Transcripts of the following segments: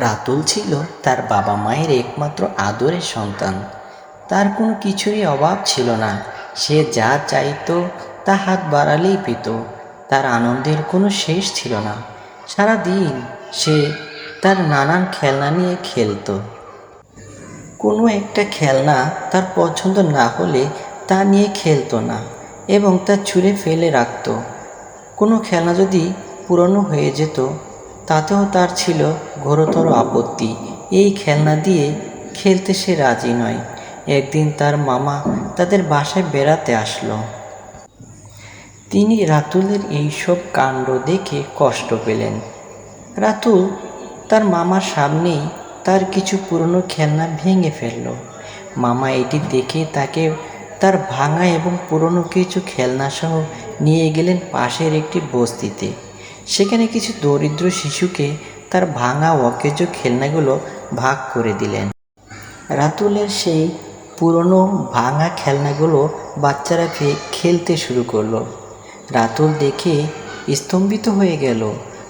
রাতুল ছিল তার বাবা মায়ের একমাত্র আদরের সন্তান। তার কোনো কিছুরই অভাব ছিল না। সে যা চাইতো তা হাত বাড়ালেই পেত। তার আনন্দের কোনো শেষ ছিল না। সারা দিন সে তার নানান খেলনা নিয়ে খেলতো। কোনো একটা খেলনা তার পছন্দ না হলে তা নিয়ে খেলতো না এবং তা ছুঁড়ে ফেলে রাখতো। কোনো খেলনা যদি পুরনো হয়ে যেত তাতেও তার ছিল ঘোরতর আপত্তি। এই খেলনা দিয়ে খেলতে সে রাজি নয়। একদিন তার মামা তাদের বাসায় বেড়াতে আসলো। তিনি রাতুলের এইসব কাণ্ড দেখে কষ্ট পেলেন। রাতুল তার মামার সামনেই তার কিছু পুরনো খেলনা ভেঙে ফেলল। মামা এটি দেখে তাকে তার ভাঙা এবং পুরনো কিছু খেলনা সহ নিয়ে গেলেন পাশের একটি বস্তিতে। সেখানে কিছু দরিদ্র শিশুকে তার ভাঙা অকেজ খেলনাগুলো ভাগ করে দিলেন। রাতুলের সেই পুরনো ভাঙা খেলনাগুলো বাচ্চারা খেলতে শুরু করল। রাতুল দেখে স্তম্ভিত হয়ে গেল।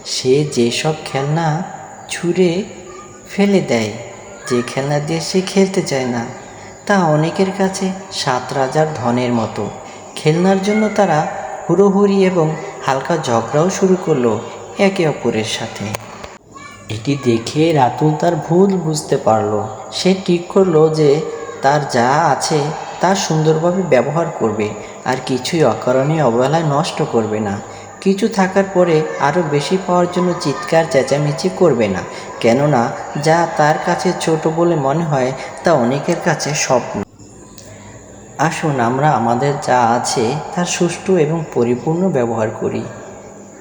সে যেসব খেলনা ছুঁড়ে ফেলে দেয়, যে খেলনা দিয়ে সে খেলতে চায় না, তা অনেকের কাছে সাত রাজার ধনের মতো। খেলনার জন্য তারা হুড়োহুড়ি এবং হালকা ঝগড়াও শুরু করল একে অপরের সাথে। এটি দেখে রাতুল তার ভুল বুঝতে পারল। সে ঠিক করল যে তার যা আছে তা সুন্দরভাবে ব্যবহার করবে আর কিছুই অকারণে অবহেলায় নষ্ট করবে না। কিছু থাকার পরে আরও বেশি পাওয়ার জন্য চিৎকার, চেঁচামেচি করবে না। কেননা যা তার কাছে ছোট বলে মনে হয় তা অনেকের কাছে স্বপ্ন। আসুন আমরা আমাদের যা আছে তার সুষ্ঠু এবং পরিপূর্ণ ব্যবহার করি।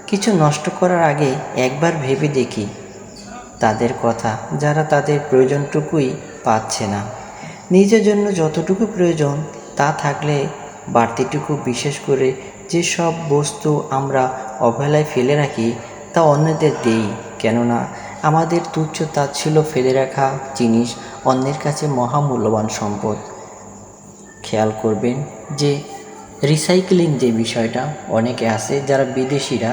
কিছু নষ্ট করার আগে একবার ভেবে দেখি। তাদের কথা যারা তাদের প্রয়োজনটুকুই পাচ্ছে না। নিজের জন্য যতটুকু প্রয়োজন তা থাকলে বাড়তিটুকু বিশেষ করে যেসব বস্তু আমরা অবহেলায় ফেলে রাখি তা অন্যদের দেই। কেননা আমাদের তুচ্ছ তাচ্ছিল্য ফেলে রাখা জিনিস অন্যের কাছে মহামূল্যবান সম্পদ। খেয়াল করবেন যে রিসাইক্লিং যে বিষয়টা অনেকে আছে যারা বিদেশিরা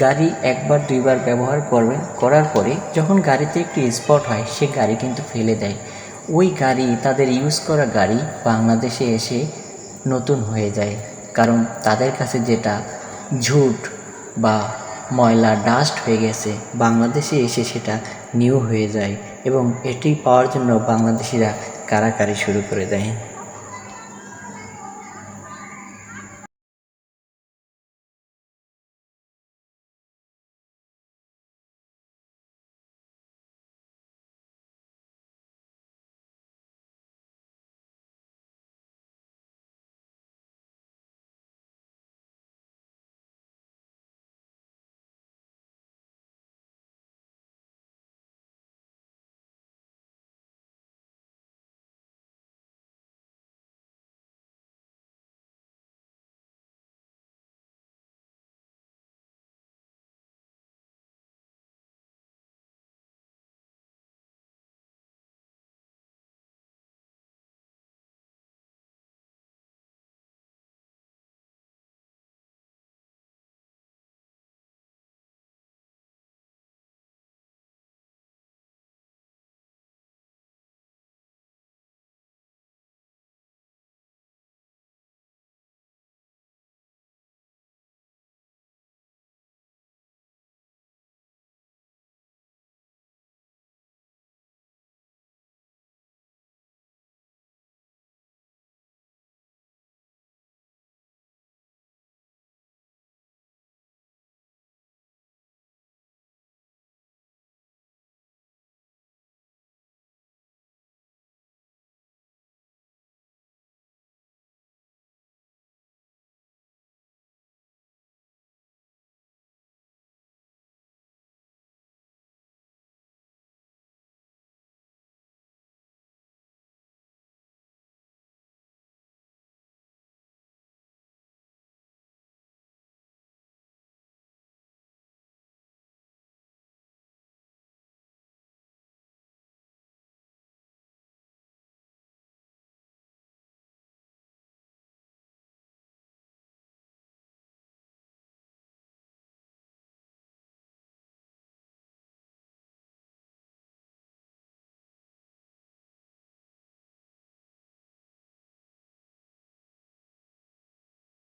গাড়ি একবার দুইবার ব্যবহার করবেন, করার পরে যখন গাড়িতে একটি স্পট হয়, সে গাড়ি কিন্তু ফেলে দেয়। ওই গাড়ি, তাদের ইউজ করা গাড়ি বাংলাদেশে এসে নতুন হয়ে যায়। কারণ তাদের কাছে যেটা ঝুট বা ময়লা ডাস্ট হয়ে গেছে, বাংলাদেশে এসে সেটা নিউ হয়ে যায় এবং এটি পাওয়ার জন্য বাংলাদেশিরা কারাকারি শুরু করে দেয়।